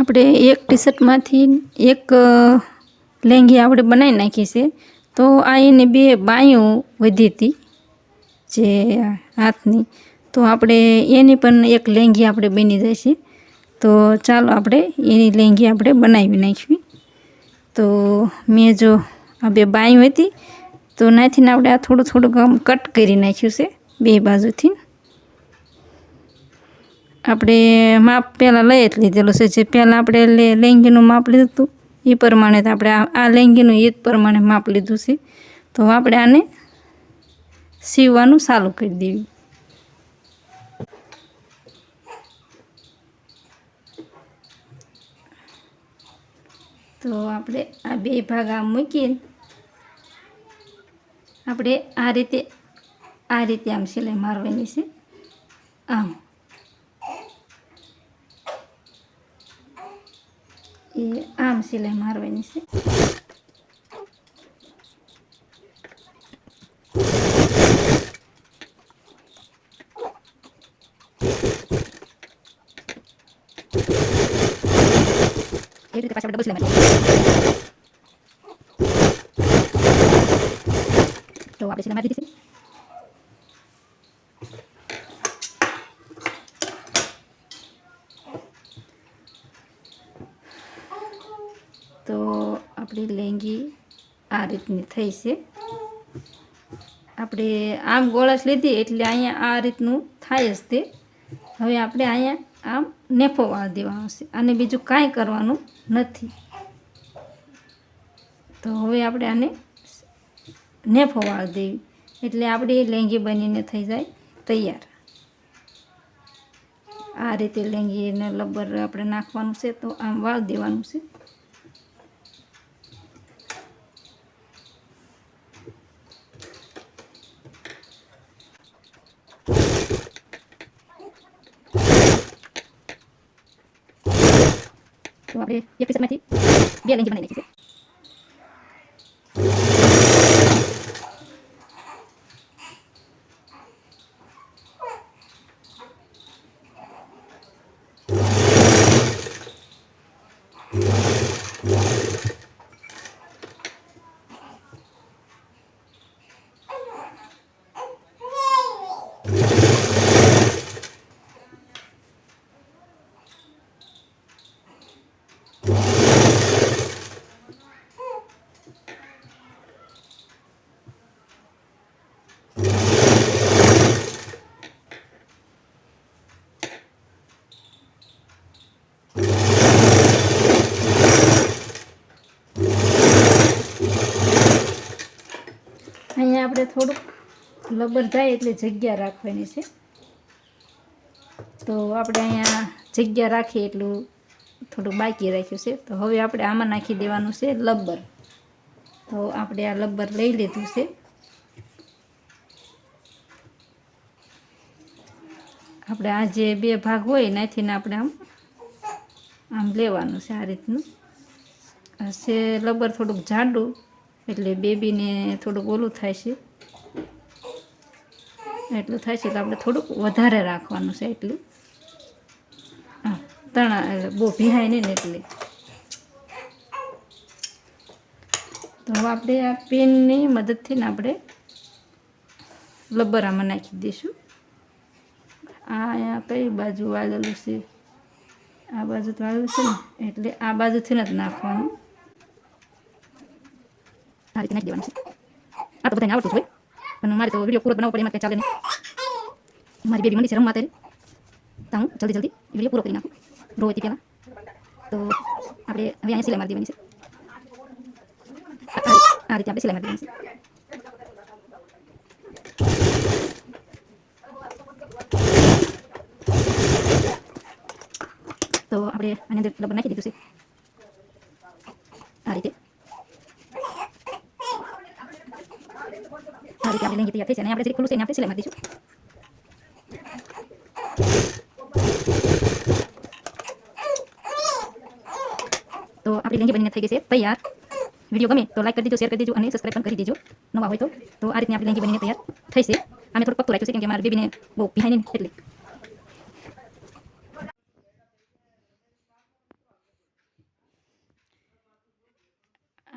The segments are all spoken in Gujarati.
આપણે એક ટી શર્ટમાંથી એક લેંઘી આપણે બનાવી નાખી છે. તો આ એની બે બાયું વધી હતી જે હાથની. તો આપણે એની પણ એક લેંઘી આપણે બની જાય છે. તો ચાલો આપણે એની લેંઘી આપણે બનાવી નાખવી. તો મેં જો આ બે બાયું હતી, તો નાથીને આપણે આ થોડું આમ કટ કરી નાખ્યું છે, બે બાજુથી. આપણે માપ પહેલાં લઈ જ લીધેલું છે. જે પહેલાં આપણે લેંગીનું માપ લીધું હતું એ પ્રમાણે તો આપણે આ લેંગીનું એ જ પ્રમાણે માપ લીધું છે. તો આપણે આને સીવવાનું ચાલુ કરી દેવી. તો આપણે આ બે ભાગ આમ મૂકીને આપણે આ રીતે આ રીતે આમ સિલાઈ મારવાની છે. આમ. એ આમ સિલાઈ મારવાની છે એ રીતે પાછા આપણે ડબલ સિલાઈ મારી તો આપણે સિલાઈ મારી દીધી તો આપણી લેંગી આ રીતની થઈ છે. આપણે આમ ગોળસ લીધી એટલે અહીંયા આ રીતનું થાય જ તે. હવે આપણે અહીંયા આમ નેફો વાળ દેવાનો છે અને બીજું કાંઈ કરવાનું નથી. તો હવે આપણે આને નેફો વાળ દેવી. એટલે આપણી લેંગી બનીને થઈ જાય તૈયાર. આ રીતે લેંગીને લબ્બર આપણે નાખવાનું છે તો આમ વાળ દેવાનું છે. તો આપણે એક પીસમાંથી બે લેંગી બનાવી નાખી છે અહીંયા આપણે થોડુંક લબર થાય એટલે જગ્યા રાખવાની છે. તો આપણે અહીંયા જગ્યા રાખીએ એટલું થોડું બાકી રાખ્યું છે. તો હવે આપણે આમાં નાખી દેવાનું છે લબ્બર તો આપણે આ લબ્બર લઈ લીધું છે. આપણે આ જે બે ભાગ હોય એનાથીને આપણે આમ આમ લેવાનું છે આ રીતનું. છે લબ્બર થોડુંક જાડું એટલે બેબીને થોડુંક ઓલું થાય છે. એટલું થાય છે એટલે આપણે થોડુંક વધારે રાખવાનું છે એટલું. હા, તણા બહુ ભીહાય નહીં ને એટલે. તો હવે આપણે આ પેનની મદદથી ને આપણે લબ્બરામાં નાખી દઈશું. આ અહીંયા કઈ બાજુ વાગેલું છે? આ બાજુ તો વાગેલું છે ને? એટલે આ બાજુથી જ નાખવાનું. આ રીતે નાખી દેવાનું છે. આ તો બધાને આવડતું હોય. પણ મારે તો વીડિયો પૂરો બનાવવો પડે એમાં કંઈ ચાલે નહીં મારી બેબી મંડી છે રમવા ત્યારે તો હું જલ્દી જલ્દી વીડિયો પૂરો કરી નાખું રોતી પહેલાં તો આપણે હવે અહીંયા સિલાઈ મારી દેવાની છે આ- આ રીતે- આ રીતે આપણે સિલાઈ મારી દેવાની છે તો આપણે આની અંદર લબર નાખી દીધું છે આ રીતે આ રીતે આપણે લહેંગી તૈયાર થઈ છે અને આપણે ખુલ્લું છે આપણે સિલાઈ મારી દઈશું. તો આપણી લહેંગી બનીને થઈ ગઈ છે તૈયાર. વીડિયો ગમે તો લાઈક કરી દીજો શેર કરી દીજો અને સબસ્ક્રાઈબ પણ કરી દીજો. નવા હોય તો. તો આ રીતે આપણી લેંગી બનીને તૈયાર થઈ છે. અમે થોડું પકતું રાખ્યું છે કેમ કે મારા બેબીને બહુ બિહાઈની એટલે.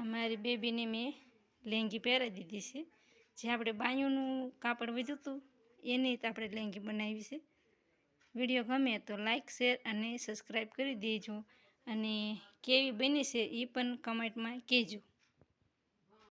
અમારી બેબીને મેં લેંગી પહેરાવી દીધી છે. જે આપણે બાયુંનું કાપડ વધ્યું હતું એની જ આપણે લેંગી બનાવી છે. વીડિયો ગમે તો લાઇક શેર અને સબસ્ક્રાઈબ કરી દેજો અને કેવી બની છે એ પણ કમેન્ટમાં કહેજો.